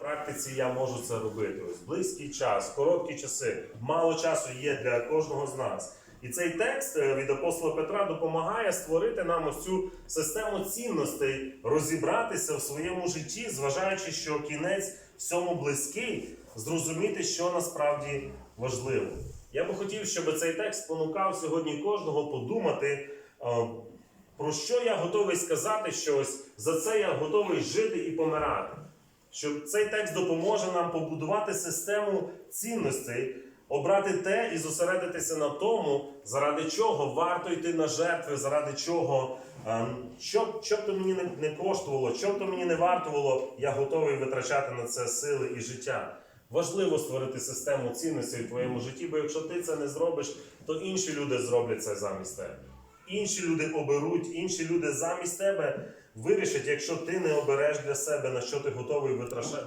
Практиці я можу це робити. Ось близький час, короткі часи, мало часу є для кожного з нас. І цей текст е, від апостола Петра допомагає створити нам ось цю систему цінностей, розібратися в своєму житті, зважаючи, що кінець всьому близький, зрозуміти, що насправді важливо. Я би хотів, щоб цей текст спонукав сьогодні кожного подумати. е, Про що я готовий сказати, що ось за це я готовий жити і помирати. Що цей текст допоможе нам побудувати систему цінностей, обрати те і зосередитися на тому, заради чого варто йти на жертви, заради чого, ем, що, що б то мені не коштувало, що б то мені не вартувало, я готовий витрачати на це сили і життя. Важливо створити систему цінностей в твоєму житті, бо якщо ти це не зробиш, то інші люди зроблять це замість тебе. Інші люди оберуть, інші люди замість тебе вирішать, якщо ти не обереш для себе, на що ти готовий витрачати.